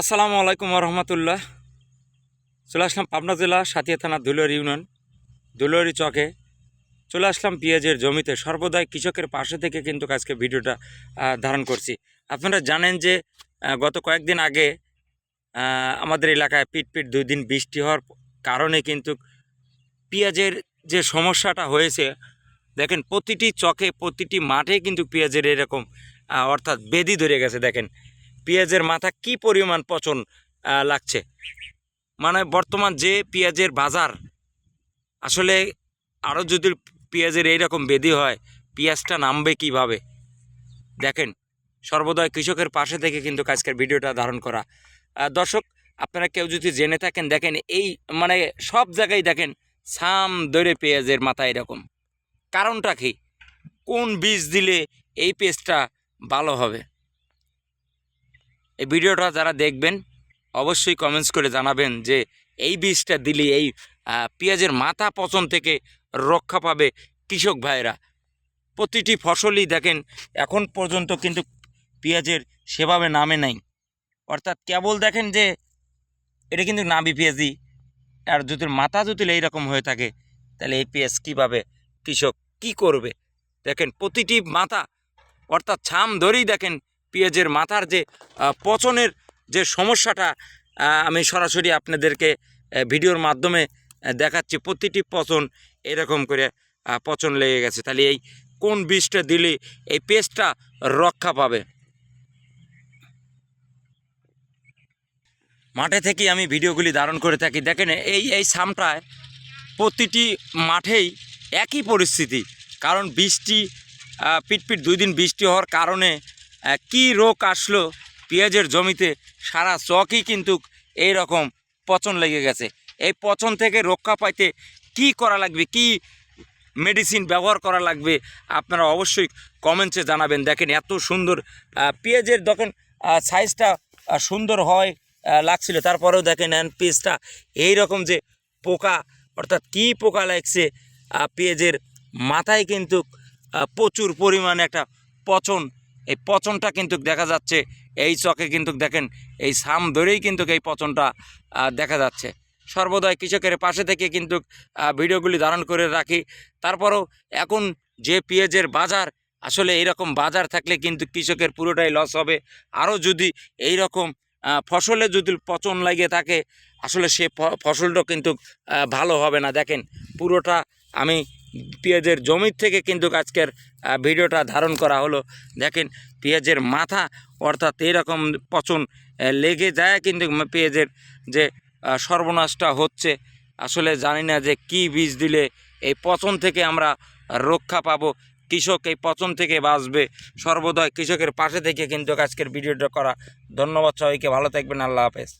আসসালামু আলাইকুম রহমতুল্লাহ। চলে আসলাম পাবনা জেলা সাতিয়া থানা দুলুয়ারি ইউনিয়ন ধুলোরি চকে। চলে আসলাম পেঁয়াজের জমিতে। সর্বদাই কৃষকের পাশে থেকে কিন্তু আজকে ভিডিওটা ধারণ করছি। আপনারা জানেন যে গত কয়েকদিন আগে আমাদের এলাকায় পিট পিট দুই দিন বৃষ্টি হওয়ার কারণে কিন্তু পেঁয়াজের যে সমস্যাটা হয়েছে, দেখেন প্রতিটি চকে, প্রতিটি মাঠে কিন্তু পেঁয়াজের এরকম অর্থাৎ বেদি ধরে গেছে, দেখেন। পেঁয়াজের মাথা কি পরিমাণ পচন লাগছে? মানে বর্তমান যে পেঁয়াজের বাজার, আসলে আরও যদি পেঁয়াজের এইরকম বেদি হয়, পেঁয়াজটা নামবে কীভাবে? দেখেন সর্বদয় কৃষকের পাশে থেকে কিন্তু আজকের ভিডিওটা ধারণ করা। দর্শক, আপনারা কেউ যদি জেনে থাকেন, দেখেন এই মানে সব জায়গায় দেখেন সাম দৈরে পেঁয়াজের মাথা এরকম। কারণটা কি? কোন বীজ দিলে এই পেঁয়াজটা ভালো হবে? এই ভিডিওটা যারা দেখবেন, অবশ্যই কমেন্টস করে জানাবেন যে এই বীজটা দিলে এই পেঁয়াজের মাথা পচন থেকে রক্ষা পাবে কৃষক ভাইরা প্রতিটি ফসলই দেখেন, এখন পর্যন্ত কিন্তু পেঁয়াজের সেভাবে নামে নাই। অর্থাৎ কেবল দেখেন যে, এটা কিন্তু নাবি পেঁয়াজি, আর যদি মাথা যদি এইরকম হয়ে থাকে, তাহলে এই পেঁয়াজ কীভাবে কৃষক কি করবে? দেখেন প্রতিটি মাথা, অর্থাৎ ছাম ধরেই দেখেন পেঁয়াজের মাথার যে পচনের যে সমস্যাটা আমি সরাসরি আপনাদেরকে ভিডিওর মাধ্যমে দেখাচ্ছি। প্রতিটি পচন এরকম করে পচন লেগে গেছে। তাহলে এই কোন বীজটা দিলে এই পেস্টটা রক্ষা পাবে? মাঠে থেকেই আমি ভিডিওগুলি ধারণ করে থাকি। দেখেন, এই এই সামটায় প্রতিটি মাঠেই একই পরিস্থিতি। কারণ বৃষ্টি পিটপিট দুই দিন বৃষ্টি হওয়ার কারণে কি রোগ আসলো, পেঁয়াজের জমিতে সারা চকই কিন্তু এই রকম পচন লেগে গেছে। এই পচন থেকে রক্ষা পাইতে কি করা লাগবে? কি মেডিসিন ব্যবহার করা লাগবে? আপনারা অবশ্যই কমেন্টসে জানাবেন। দেখেন এত সুন্দর পেঁয়াজের দেখেন সাইজটা সুন্দর হয় লাগছিল। তারপরেও দেখেন এন পেঁয়াজটা এই রকম যে পোকা, অর্থাৎ কি পোকা লাগছে পেঁয়াজের মাথায় কিন্তু প্রচুর পরিমাণে একটা পচন এই পচনটা কিন্তু দেখা যাচ্ছে, এই চকে কিন্তু দেখেন, এই সাম ধরেই কিন্তু এই পচনটা দেখা যাচ্ছে। সর্বদাই কৃষকের পাশে থেকে কিন্তু ভিডিওগুলি ধারণ করে রাখি। তারপরেও এখন যে পেঁয়াজের বাজার, আসলে এইরকম বাজার থাকলে কিন্তু কৃষকের পুরোটাই লস হবে। আরও যদি এই রকম ফসলে যদি পচন লাগে থাকে, আসলে সে ফসলটা কিন্তু ভালো হবে না। দেখেন, পুরোটা আমি পেঁয়াজের জমির থেকে কিন্তু আজকের ভিডিওটা ধারণ করা হলো। দেখেন, পেঁয়াজের মাথা, অর্থাৎ এইরকম পচন লেগে যায় কিন্তু পেঁয়াজের যে সর্বনাশটা হচ্ছে, আসলে জানি না যে কি বীজ দিলে এই পচন থেকে আমরা রক্ষা পাবো। কৃষক এই পচন থেকে বাঁচবে। সর্বদয় কৃষকের পাশে থেকে কিন্তু আজকের ভিডিওটা করা। ধন্যবাদ সবাইকে, ভালো থাকবেন, আল্লাহ হাফেজ।